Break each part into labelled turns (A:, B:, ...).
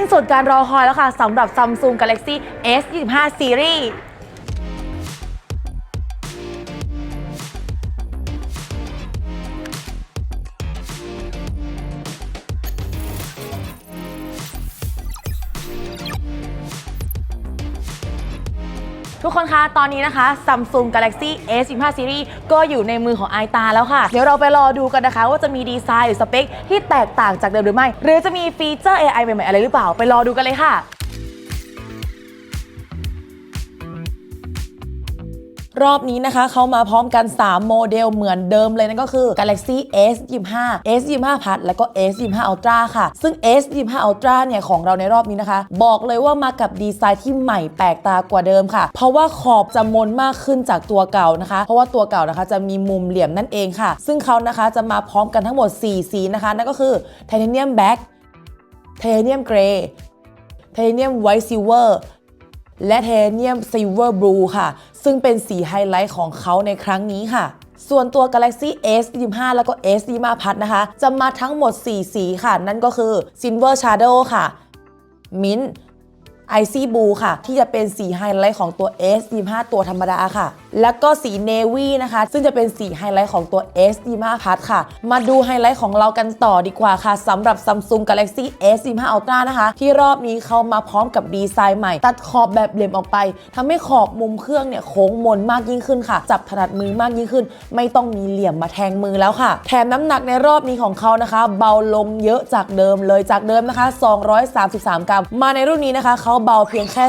A: สิ้นสุดการรอคอยแล้วค่ะสำหรับ Samsung Galaxy S25 Series ทุกคนคะ ตอนนี้นะคะ Samsung Galaxy S25 Series ก็อยู่ในมือของไอตาแล้วค่ะ เดี๋ยวเราไปรอดูกันนะคะ ว่าจะมีดีไซน์หรือสเปคที่แตกต่างจากเดิมหรือไม่ หรือจะมีฟีเจอร์ AI ใหม่ๆอะไรหรือเปล่า ไปรอดูกันเลยค่ะ รอบนี้นะคะเขามาพร้อมกัน 3 โมเดลเหมือนเดิมเลยนั่นก็คือ Galaxy S25 S25 Plus แล้วก็ S25 Ultra ค่ะ ซึ่ง S25 Ultra เนี่ยของเราในรอบนี้นะคะ บอกเลยว่ามากับดีไซน์ที่ใหม่แปลกตากว่าเดิมค่ะ เพราะว่าขอบจะมนมากขึ้นจากตัวเก่านะคะ เพราะว่าตัวเก่านะคะจะมีมุมเหลี่ยมนั่นเองค่ะ ซึ่งเขานะคะจะมาพร้อมกันทั้งหมด 4 สีนะคะ นั่นก็คือ Titanium Black Titanium Gray Titanium White Silver แล และเทเนียมซิลเวอร์บลูค่ะ ซึ่งเป็นสีไฮไลท์ของเขาในครั้งนี้ค่ะส่วนตัว Galaxy S25 แล้วก็ S25 Plus นะคะ จะมาทั้งหมด 4 สีค่ะ นั่นก็คือ Silver Shadow ค่ะ Mint Icy Blue ค่ะ ที่จะเป็นสีไฮไลท์ของตัว S25 ตัวธรรมดาค่ะ แล้วก็สี Navy นะคะ ซึ่งจะเป็นสีไฮไลท์ของตัว S25 Plus ค่ะ มาดูไฮไลท์ของเรากันต่อดีกว่าค่ะสำหรับ Samsung Galaxy S25 Ultra นะคะ ที่รอบนี้เขามาพร้อมกับดีไซน์ใหม่ ตัดขอบแบบเหลี่ยมออกไปทำให้ขอบมุมเครื่องเนี่ยโค้งมนมากยิ่งขึ้นค่ะ จับถนัดมือมากยิ่งขึ้น ไม่ต้องมีเหลี่ยมมาแทงมือแล้วค่ะ แถมน้ำหนักในรอบนี้ของเขานะคะ เบาลงเยอะจากเดิมเลยจากเดิมนะคะ 233 กรัม มาในรุ่นนี้นะคะเขาเบาเพียงแค่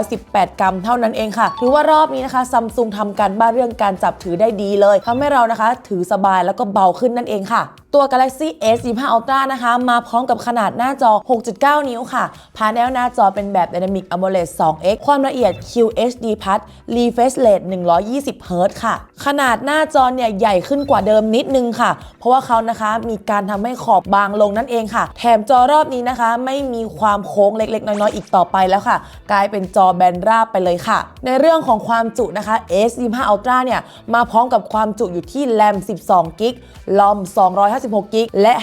A: 218 กรัมเท่านั้นเองค่ะถือว่ารอบนี้นะคะซัมซุงทำการบ้านเรื่องการจับถือได้ดีเลยทำให้เรานะคะ ถือสบายแล้วก็เบาขึ้นนั่นเองค่ะตัว Galaxy S25 Ultra นะคะ มาพร้อมกับขนาดหน้าจอ 6.9 นิ้วค่ะพาแนลหน้าจอเป็นแบบ Dynamic AMOLED 2X ความละเอียด QHD Plus Refresh Rate 120 Hz ค่ะ ขนาดหน้าจอเนี่ยใหญ่ขึ้นกว่าเดิมนิดนึงค่ะ เพราะว่าเขานะคะมีการทำให้ขอบบางลงนั่นเองค่ะ แถมจอรอบนี้นะคะ ไม่มีความโค้งเล็กๆ น้อยๆ อีกต่อไปแล้วค่ะ กลายเป็นจอแบนราบไปเลยค่ะ ในเรื่องของความจุนะคะ S25 Ultra เนี่ยมาพร้อมกับความจุอยู่ที่ RAM 12 g b ลอม2 5 256 g b และ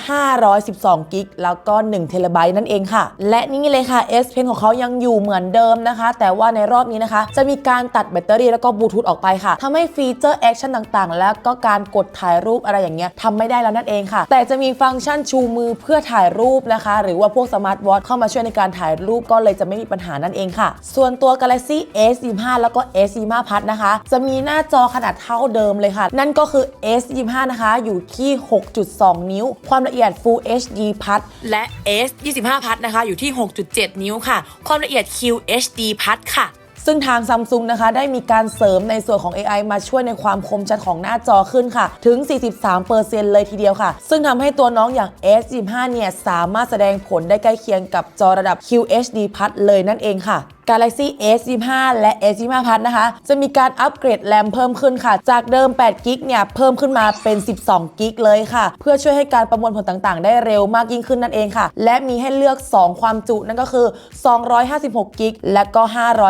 A: 512 g b แล้วก็1 t b นั่นเองค่ะ และนี่เลยค่ะ S Pen ของเขายังอยู่เหมือนเดิมนะคะ แต่ว่าในรอบนี้นะคะ จะมีการตัดแบตเตอรี่แล้วก็บลูทูธออกไปค่ะทำให้ฟีเจอร์แอคชั่นต่างๆ แล้วก็การกดถ่ายรูปอะไรอย่างเงี้ยทำไม่ได้แล้วนั่นเองค่ะ แต่จะมีฟังก์ชันชูมือเพื่อถ่ายรูปนะคะ หรือว่าพวกสมาร์ทวอทเข้ามาช่วยในการถ่ายรูปก็เลยจะไม่มีปัญหานั่นเองค่ะ ส่วนตัว Galaxy S25 แล้วก็ S25 Plus นะคะ จะมีหน้าจอขนาดเท่าเดิมเลยค่ะ นั่นก็คือ S25 นะคะอยู่ที่ 6.2นิ้ว ความละเอียด Full HD Plus และ S25 Plus นะคะ อยู่ที่ 6.7 นิ้วค่ะ ความละเอียด QHD Plus ค่ะซึ่งทาง Samsung นะคะ ได้มีการเสริมในส่วนของ AI มาช่วยในความคมชัดของหน้าจอขึ้นค่ะ ถึง 43%เลยทีเดียวค่ะ ซึ่งทำให้ตัวน้องอย่าง S25 เนี่ย สามารถแสดงผลได้ใกล้เคียงกับจอระดับ QHD Plus เลยนั่นเองค่ะ Galaxy S25 และ S25 Plus นะคะ จะมีการอัปเกรดแรมเพิ่มขึ้นค่ะ จากเดิม8กิกเนี่ย เพิ่มขึ้นมาเป็น 12กิกเลยค่ะ เพื่อช่วยให้การประมวลผลต่างๆ ได้เร็วมากยิ่งขึ้นนั่นเองค่ะ และมีให้เลือก 2 ความจุนั่นก็คือ 256กิกและก็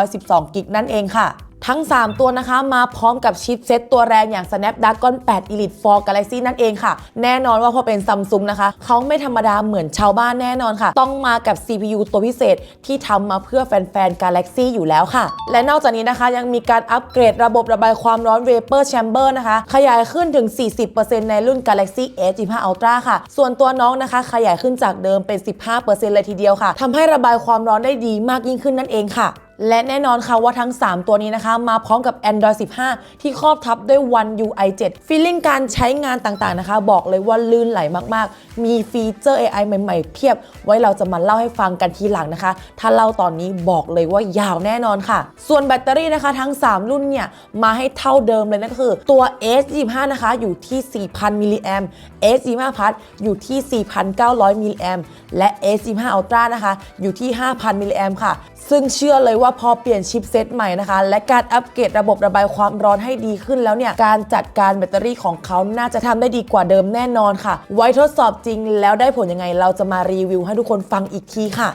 A: 512กิกนั่นเองค่ะ ทั้ง 3 ตัวนะคะ มาพร้อมกับชิปเซตตัวแรงอย่าง Snapdragon 8 Elite 4 Galaxy นั่นเองค่ะ แน่นอนว่าพอเป็น Samsung นะคะ เขาไม่ธรรมดาเหมือนชาวบ้านแน่นอนค่ะ ต้องมากับ CPU ตัวพิเศษที่ทำมาเพื่อแฟนๆ Galaxy อยู่แล้วค่ะ และนอกจากนี้นะคะยังมีการอัปเกรดระบบระบายความร้อน Vapor Chamber นะคะ ขยายขึ้นถึง 40%ในรุ่น Galaxy S25 Ultra ค่ะ ส่วนตัวน้องนะคะ ขยายขึ้นจากเดิมเป็น 15%เลยทีเดียวค่ะทำให้ระบายความร้อนได้ดีมากยิ่งขึ้นนั่นเองค่ะ และแน่นอนค่ะว่าทั้ง 3 ตัวนี้นะคะ มาพร้อมกับ Android 15 ที่ครอบทับด้วย One UI 7 ฟีลลิ่งการใช้งานต่างๆนะคะ บอกเลยว่าลื่นไหลมากๆ มีฟีเจอร์ AI ใหม่ๆ เพียบ ไว้เราจะมาเล่าให้ฟังกันทีหลังนะคะ ถ้าเล่าตอนนี้บอกเลยว่ายาวแน่นอนค่ะ ส่วนแบตเตอรี่นะคะทั้ง 3 รุ่นเนี่ย มาให้เท่าเดิมเลยนั่นก็คือ ตัว S25 นะคะ อยู่ที่ 4,000 มิลลิแอม S25 Plus อยู่ที่ 4,900 มิลลิแอมและ S25 Ultra นะคะ อยู่ที่ 5,000 มิลลิแอมค่ะ ซึ่งเชื่อเลยว่าว่าพอเปลี่ยนชิปเซตใหม่นะคะ และการอัปเกรดระบบระบายความร้อนให้ดีขึ้นแล้วเนี่ย การจัดการแบตเตอรี่ของเขาน่าจะทำได้ดีกว่าเดิมแน่นอนค่ะ ไว้ทดสอบจริงแล้วได้ผลยังไงเราจะมารีวิวให้ทุกคนฟังอีกทีค่ะ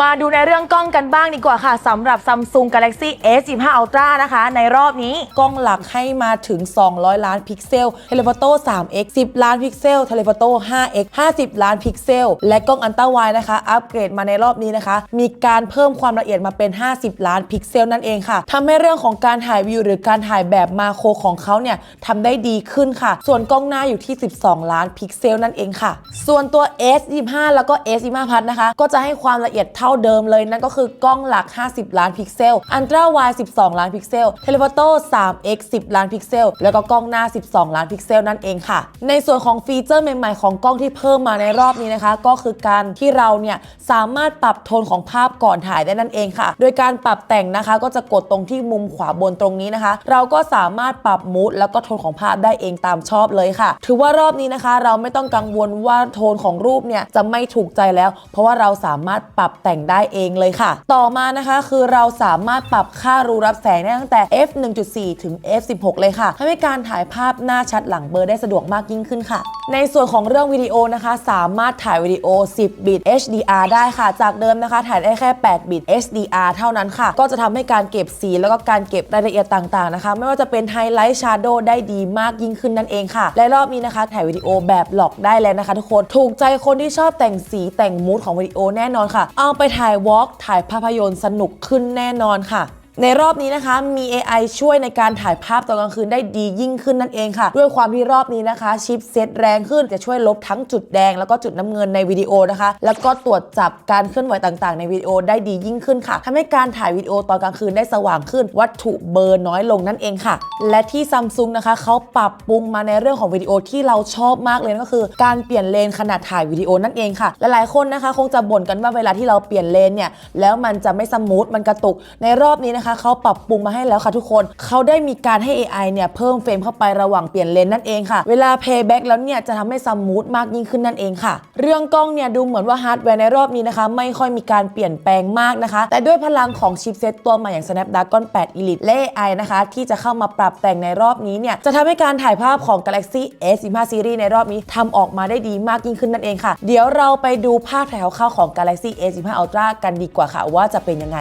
A: มาดูในเรื่องกล้องกันบ้างดีกว่าค่ะสำหรับ Samsung Galaxy S25 Ultra นะคะ ในรอบนี้กล้องหลักให้มาถึง 200 ล้านพิกเซล Telephoto 3x 10 ล้านพิกเซล Telephoto 5x 50 ล้านพิกเซล และกล้องอันต้าไวนะคะ อัปเกรดมาในรอบนี้นะคะ มีการเพิ่มความละเอียดมาเป็น 50 ล้านพิกเซลนั่นเองค่ะทำให้เรื่องของการถ่ายวิวหรือการถ่ายแบบมาโครของเขาเนี่ยทำได้ดีขึ้นค่ะ ส่วนกล้องหน้าอยู่ที่ 12 ล้านพิกเซลนั่นเองค่ะ ส่วนตัว S25 แล้วก็ S25 Plus นะคะ ก็จะให้ความละเอียดเท่าเดิมเลย นั่นก็คือกล้องหลัก 50 ล้านพิกเซล Ultra Wide 12 ล้านพิกเซล Telephoto 3x 10 ล้านพิกเซลแล้วก็กล้องหน้า 12 ล้านพิกเซลนั่นเองค่ะ ในส่วนของฟีเจอร์ใหม่ ๆ ของกล้องที่เพิ่มมาในรอบนี้นะคะ ก็คือการที่เราเนี่ยสามารถปรับโทนของภาพก่อนถ่ายได้นั่นเองค่ะ โดยการปรับแต่งนะคะก็จะกดตรงที่มุมขวาบนตรงนี้นะคะ เราก็สามารถปรับมูดแล้วก็โทนของภาพได้เองตามชอบเลยค่ะ ถือว่ารอบนี้นะคะ เราไม่ต้องกังวลว่าโทนของรูปเนี่ยจะไม่ถูกใจแล้ว เพราะว่าเราสามารถปรับแต่งได้เองเลยค่ะ ต่อมานะคะคือเราสามารถปรับค่ารูรับแสงได้ตั้งแต่ f 1.4 ถึง f 16เลยค่ะทำให้การถ่ายภาพหน้าชัดหลังเบลอร์ได้สะดวกมากยิ่งขึ้นค่ะ ในส่วนของเรื่องวิดีโอนะคะ สามารถถ่ายวิดีโอ 10 บิต HDR ได้ค่ะ จากเดิมนะคะ ถ่ายได้แค่ 8 บิต HDR เท่านั้นค่ะ ก็จะทำให้การเก็บสีแล้วก็การเก็บรายละเอียดต่างๆนะคะ ไม่ว่าจะเป็นไฮไลท์ชาร์โดได้ดีมากยิ่งขึ้นนั่นเองค่ะ และรอบนี้นะคะ ถ่ายวิดีโอแบบหลอกได้แล้วนะคะ ทุกคน ถูกใจคนที่ชอบแต่งสีแต่งมูดของวิดีโอแน่นอนค่ะ เอาไปไปถ่ายวอล์กถ่ายภาพยนตร์สนุกขึ้นแน่นอนค่ะ ในรอบนี้นะคะมี AI ช่วยในการถ่ายภาพตอนกลางคืนได้ดียิ่งขึ้นนั่นเองค่ะ ด้วยความที่รอบนี้นะคะ ชิปเซตแรงขึ้นจะช่วยลบทั้งจุดแดง แล้วก็จุดน้ำเงินในวิดีโอนะคะ แล้วก็ตรวจจับการเคลื่อนไหวต่างๆ ในวิดีโอได้ดียิ่งขึ้นค่ะทำให้การถ่ายวิดีโอตอนกลางคืนได้สว่างขึ้น วัตถุเบอร์น้อยลงนั่นเองค่ะ และที่ซัมซุงนะคะเขาปรับปรุงมาในเรื่องของวิดีโอที่เราชอบมากเลยก็คือ การเปลี่ยนเลนขนาดถ่ายวิดีโอนั่นเองค่ะหลายๆคนนะคะ คงจะบ่นกันว่าเวลาที่เราเปลี่ยนเลนเนี่ยแล้วมันจะไม่สมูทมันกระตุกในรอบนี้นะคะเขาปรับปรุงมาให้แล้วค่ะทุกคนเขาได้มีการให้ AI เนี่ยเพิ่มเฟรมเข้าไประหว่างเปลี่ยนเลนนั่นเองค่ะ เวลา playback แล้วเนี่ยจะทำให้สมูทมากยิ่งขึ้นนั่นเองค่ะ เรื่องกล้องเนี่ยดูเหมือนว่าฮาร์ดแวร์ในรอบนี้นะคะ ไม่ค่อยมีการเปลี่ยนแปลงมากนะคะ แต่ด้วยพลังของชิปเซตตัวใหม่อย่าง Snapdragon 8 Elite และ AI นะคะ ที่จะเข้ามาปรับแต่งในรอบนี้เนี่ยจะทำให้การถ่ายภาพของ Galaxy S25 Series ในรอบนี้ทำออกมาได้ดีมากยิ่งขึ้นนั่นเองค่ะ เดี๋ยวเราไปดูภาพถ่ายคร่าวๆของ Galaxy S25 Ultra กันดีกว่าค่ะว่าจะเป็นยังไง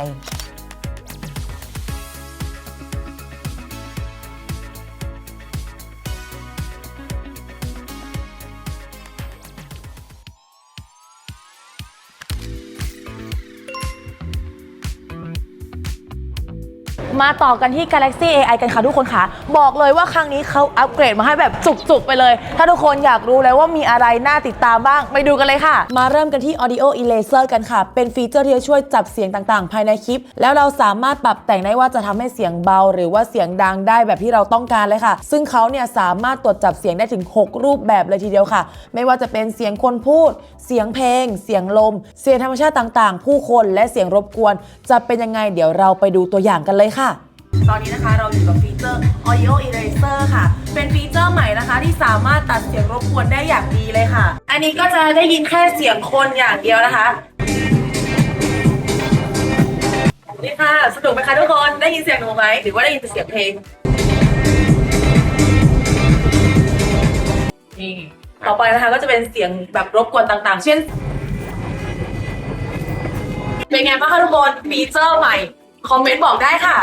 A: มาต่อกันที่ Galaxy AI กันค่ะทุกคนค่ะ บอกเลยว่าครั้งนี้เขาอัปเกรดมาให้แบบจุกๆ ไปเลย ถ้าทุกคนอยากรู้แล้วว่ามีอะไรน่าติดตามบ้าง ไปดูกันเลยค่ะ มาเริ่มกันที่ Audio Eraser กันค่ะ เป็นฟีเจอร์ที่จะช่วยจับเสียงต่างๆ ภายในคลิป แล้วเราสามารถปรับแต่งได้ว่าจะทำให้เสียงเบา หรือว่าเสียงดังได้แบบที่เราต้องการเลยค่ะ ซึ่งเขาเนี่ยสามารถตรวจจับเสียงได้ถึง 6 รูปแบบเลยทีเดียวค่ะ ไม่ว่าจะเป็นเสียงคนพูด เสียงเพลง เสียงลม เสียงธรรมชาติต่างๆ ผู้คนและเสียงรบกวน จะเป็นยังไงเดี๋ยวเราไปดูตัวอย่างกันเลยค่ะ ตอนนี้นะคะเราอยู่กับฟีเจอร์ Audio Eraser ค่ะ เป็นฟีเจอร์ใหม่นะคะที่สามารถตัดเสียงรบกวนได้อย่างดีเลยค่ะ อันนี้ก็จะได้ยินแค่เสียงคนอย่างเดียวนะคะนี่ค่ะสนุกไหมคะทุกคนได้ยินเสียงหนูไหมหรือว่าได้ยินเสียงเพลงนี่ต่อไปนะคะก็จะเป็นเสียงแบบรบกวนต่างๆ เช่นเป็นไงบ้างคะทุกคนฟีเจอร์ใหม่ คอมเมนต์บอกได้ค่ะ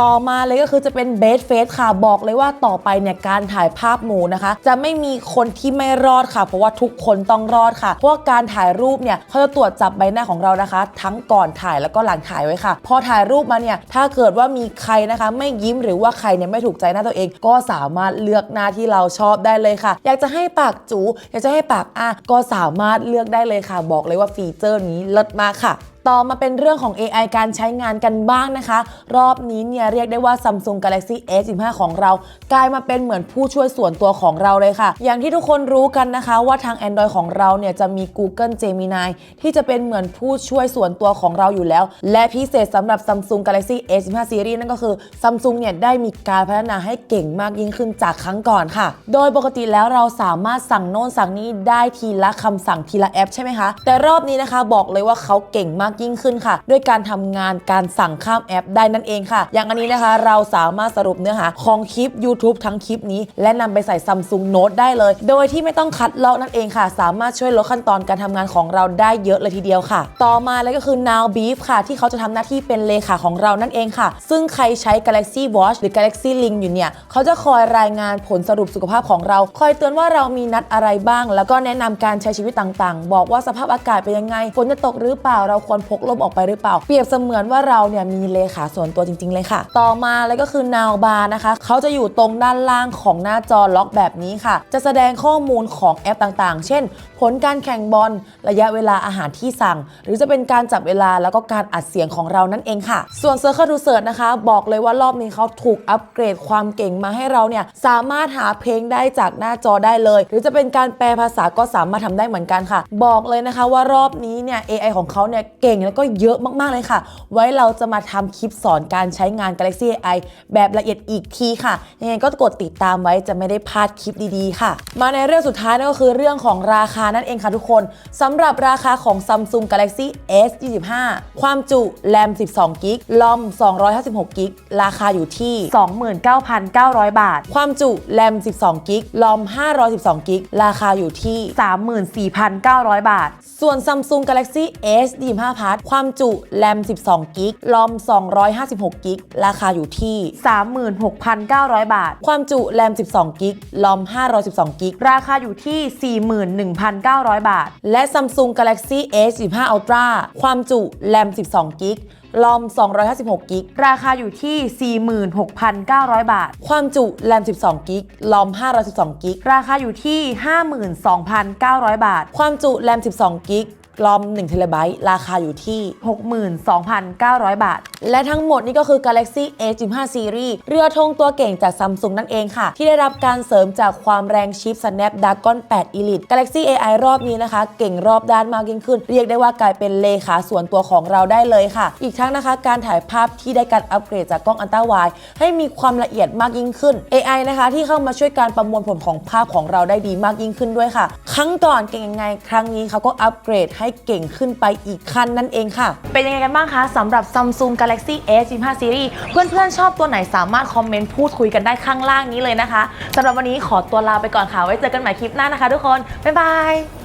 A: ต่อมาเลยก็คือจะเป็นเบสเฟสค่ะบอกเลยว่าต่อไปเนี่ยการถ่ายภาพหมูนะคะ จะไม่มีคนที่ไม่รอดค่ะ เพราะว่าทุกคนต้องรอดค่ะ เพราะว่าการถ่ายรูปเนี่ยเขาจะตรวจจับใบหน้าของเรานะคะ ทั้งก่อนถ่ายแล้วก็หลังถ่ายไว้ค่ะ พอถ่ายรูปมาเนี่ยถ้าเกิดว่ามีใครนะคะ ไม่ยิ้มหรือว่าใครเนี่ยไม่ถูกใจหน้าตัวเอง ก็สามารถเลือกหน้าที่เราชอบได้เลยค่ะ อยากจะให้ปากจูอยากจะให้ปากอะก็สามารถเลือกได้เลยค่ะ บอกเลยว่าฟีเจอร์นี้เลิศมากค่ะ ต่อมาเป็นเรื่องของ AI การใช้งานกันบ้างนะคะ รอบนี้เนี่ยเรียกได้ว่า Samsung Galaxy S25 ของเรา กลายมาเป็นเหมือนผู้ช่วยส่วนตัวของเราเลยค่ะ อย่างที่ทุกคนรู้กันนะคะว่าทาง Android ของเราเนี่ยจะมี Google Gemini ที่จะเป็นเหมือนผู้ช่วยส่วนตัวของเราอยู่แล้ว และพิเศษสำหรับ Samsung Galaxy S25 Series นั่นก็คือ Samsung เนี่ยได้มีการพัฒนาให้เก่งมากยิ่งขึ้นจากครั้งก่อนค่ะ โดยปกติแล้วเราสามารถสั่งโน่นสั่งนี้ได้ทีละคำสั่งทีละแอปใช่ไหมคะแต่รอบนี้นะคะบอกเลยว่าเขาเก่งมากากยิ่งขึ้นค่ะ ด้วยการทำงานการสั่งข้ามแอปได้นั่นเองค่ะ อย่างอันนี้นะคะ เราสามารถสรุปเนื้อหาของคลิป YouTube ทั้งคลิปนี้ และนำไปใส่ Samsung Note ได้เลย โดยที่ไม่ต้องคัดลอกนั่นเองค่ะ สามารถช่วยลดขั้นตอนการทำงานของเราได้เยอะเลยทีเดียวค่ะ ต่อมาเลยก็คือ Now Beef ค่ะ ที่เขาจะทำหน้าที่เป็นเลขาของเรานั่นเองค่ะ ซึ่งใครใช้ Galaxy Watch หรือ Galaxy Link อยู่เนี่ยเขาจะคอยรายงานผลสรุปสุขภาพของเรา คอยเตือนว่าเรามีนัดอะไรบ้าง แล้วก็แนะนำการใช้ชีวิตต่างๆ บอกว่าสภาพอากาศเป็นยังไงฝนจะตกหรือเปล่าเราควรพกร่มออกไปหรือเปล่า เปรียบเสมือนว่าเราเนี่ยมีเลขาส่วนตัวจริง ๆ เลยค่ะ ต่อมาเลยก็คือ Now Bar นะคะ เขาจะอยู่ตรงด้านล่างของหน้าจอล็อกแบบนี้ค่ะ จะแสดงข้อมูลของแอปต่างๆ เช่น ผลการแข่งบอลระยะเวลาอาหารที่สั่ง หรือจะเป็นการจับเวลาแล้วก็การอัดเสียงของเรานั่นเองค่ะ ส่วน Circle to Search นะคะ บอกเลยว่ารอบนี้เขาถูกอัปเกรดความเก่งมาให้เราเนี่ยสามารถหาเพลงได้จากหน้าจอได้เลย หรือจะเป็นการแปลภาษาก็สามารถทำได้เหมือนกันค่ะ บอกเลยนะคะว่ารอบนี้เนี่ย AI ของเขาเนี่ยเก่งแล้วก็เยอะมากๆเลยค่ะ ไว้เราจะมาทำคลิปสอนการใช้งาน Galaxy AI แบบละเอียดอีกทีค่ะ ยังไงก็กดติดตามไว้จะไม่ได้พลาดคลิปดีๆ ค่ะ มาในเรื่องสุดท้ายนั่นก็คือเรื่องของราคานั่นเองค่ะทุกคนสำหรับราคาของ Samsung Galaxy S 25ความจุแรม 12 กิกลอม 256 กิกราคาอยู่ที่
B: 29,900 บาท
A: ความจุแรม 12 กิกลอม 512 กิกราคาอยู่ที่
B: 34,900 บาท
A: ส่วน Samsung Galaxy S 25 Plus ความจุแรม 12 กิกลอม 256 กิก ราคาอยู่ที่
B: 36,900 บาท
A: ความจุแรม 12 กิกลอม 512 กิก
B: ราคาอยู่ที่ 41,900 บาท
A: และ Samsung Galaxy S 25 Ultra ความจุแรม 12 กิกลอม 256 กิก
B: ราคาอยู่ที่ 46,900 บาท
A: ความจุแรม 12 กิก ลอม 512 กิก
B: ราคาอยู่ที่ 52,900 บาท
A: ความจุแรม 12 กิก ลอม1เทราไบต์ราคาอยู่ที่
B: 62,900 บาท
A: และทั้งหมดนี่ก็คือ Galaxy A15 Series เรือธงตัวเก่งจาก Samsung นั่นเองค่ะ ที่ได้รับการเสริมจากความแรงชิป Snapdragon 8 Elite Galaxy AI รอบนี้นะคะ เก่งรอบด้านมากยิ่งขึ้น เรียกได้ว่ากลายเป็นเลขาส่วนตัวของเราได้เลยค่ะ อีกทั้งนะคะ การถ่ายภาพที่ได้การอัปเกรดจากกล้องอัลตร้าไวด์ให้มีความละเอียดมากยิ่งขึ้น AI นะคะ ที่เข้ามาช่วยการประมวลผลของภาพของเราได้ดีมากยิ่งขึ้นด้วยค่ะ ครั้งก่อนเก่งยังไง ครั้งนี้เขาก็อัปเกรดให้เก่งขึ้นไปอีกขั้นนั่นเองค่ะ
B: เป็นยังไงกันบ้างคะสำหรับ Samsung Galaxy S 25 Series เพื่อนๆ ชอบตัวไหนสามารถคอมเมนต์พูดคุยกันได้ข้างล่างนี้เลยนะคะสำหรับวันนี้ขอตัวลาไปก่อนค่ะ ไว้เจอกันใหม่คลิปหน้านะคะทุกคน บ๊ายบาย